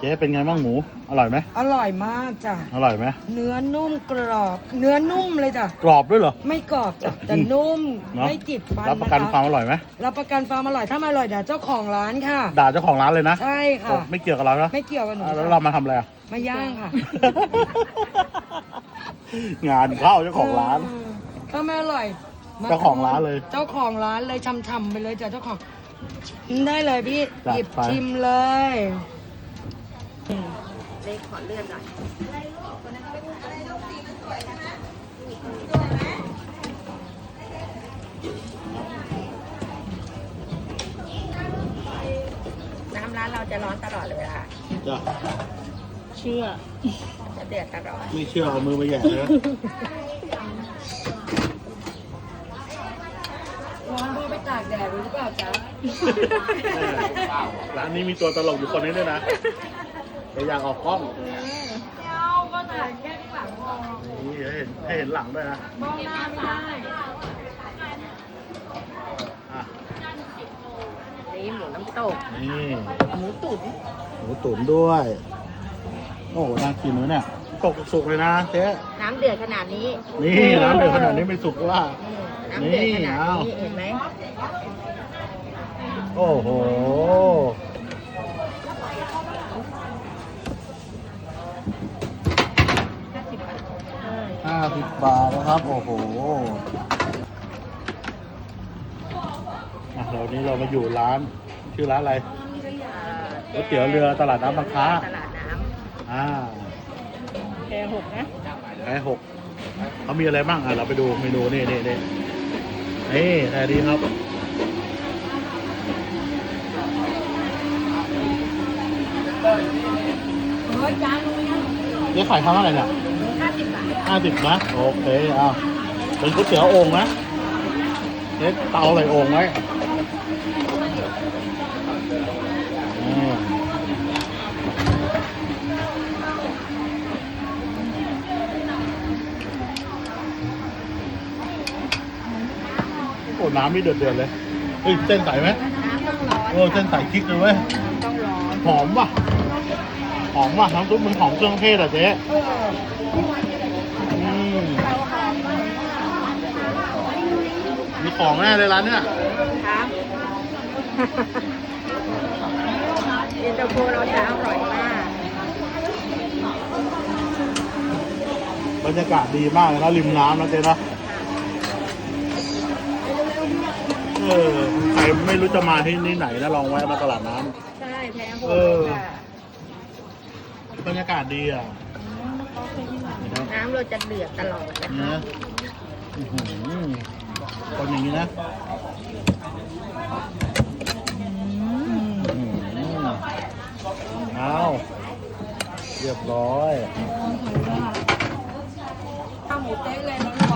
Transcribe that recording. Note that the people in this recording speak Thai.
เจ๊เป็นไงบ้างหมู อร่อยไหมอร่อยมากจ้ะ อร่อยไหมเนื้อนุ่มกรอบ เนื้อนุ่มเลยจ้ะ กรอบด้วยเหรอ ไม่กรอบจ้ะแต่นุ่ม เนอะ ไม่จิบฟันรับประกันคความอร่อยไหมรับประกันความอร่อย ถ้าไม่อร่อยเดี๋ยวเจ้าของร้านค่ะ ด่าเจ้าของร้านเลยนะใช่ค่ะบอกไม่เกี่ยวกับเรานะไม่เกี่ยวกับหนูอะแล้วจ้ะเรามาทำอะไรอะมาย่างค่ะงานเข้าเจ้าของร้าน เออถ้าไม่อร่อยมเจ้าของร้านเลยเจ้าของร้านเลยช่ำๆไปเลยจ้ะเจ้าของชิมได้เลยพี่จัดหยิบไป ชิมเลย เล็กขอเลื่อนหน่อยน้ำร้านเราจะร้อนตลอดเลยค่ะจ้ะเชื่อ จะเดือดตลอด ไม่เชื่อเอามือมาแหย่เลยนะร้อนเพราะไปตากแดดหรือเปล่าจ๊ะ ร้านนี้มีตัวตลกอยู่คนนี้ด้วยนะ แต่อยากออกกล้องเอาก็ถ่ายแค่ข้างหลังพอนี่ให้เห็นให้เห็นหลังด้วยนะมองหน้าไม่ได้อะนี่หมูน้ำตกนี่หมูตุ๋นหมูตุ๋นด้วย โอ้โหน่ากินเลยเนี่ยตกสุกเลยนะเจ๊น้ำเดือดขนาดนี้ นี่น้ำเดือดขนาดนี้ไม่สุกว่าอืมน้ำเดือดขนาดนี่เอานี้เห็นไหมโอ้โห สิบบาทห้าสิบบาทนะครับ โอ้โหอะเรานี้เรามาอยู่ร้าน ชื่อร้านอะไรก๋วยเตี๋ยวเรือตลาดน้ำบางค้าตลาดน้อ่าำแกหกนะแพ้หกเขามีอะไรบ้างอะเราไปดูเมนูนี่นี่นี่นี่แค่นี้ครับเฮ้ยจานนึงยังนี่ขายเท่าไหร่เนี่ย ห้าสิบบาทห้าสิบนะ โอเคอะเป็นก๋วยเตี๋ยวโอ่งนะเนี่ยเตาใส่โอ่งไว้อืมโอ้น้ำนี่เดือดๆเลยเฮ้ยเส้นใสไหมน้ำต้องร้อนเออเส้นใสคลิกเลยเว้ยต้องร้อนหอมว่ะหอมว่ะน้ำซุปมันหอมเครื่องเทศอะเจ๊ เออ อืม มีของแน่เลยร้านเนี้ยครับเย็นตาโฟเราจะอร่อยมาก บรรยากาศดีมากเลยนะริมน้ำนะเจ๊นะเออใครไม่รู้จะมาที่นี่ไหนนะลองแวะมาตลาดน้ำใช่แพงโหเออดค่ะบรรยากาศดีอะน้ำเราจะเดือดตลอดนะคะนะอื้อหือ คนอย่างนี้นะอื้อหือเอาเรียบร้อยข้าวหมูเต๊ะเลยนะ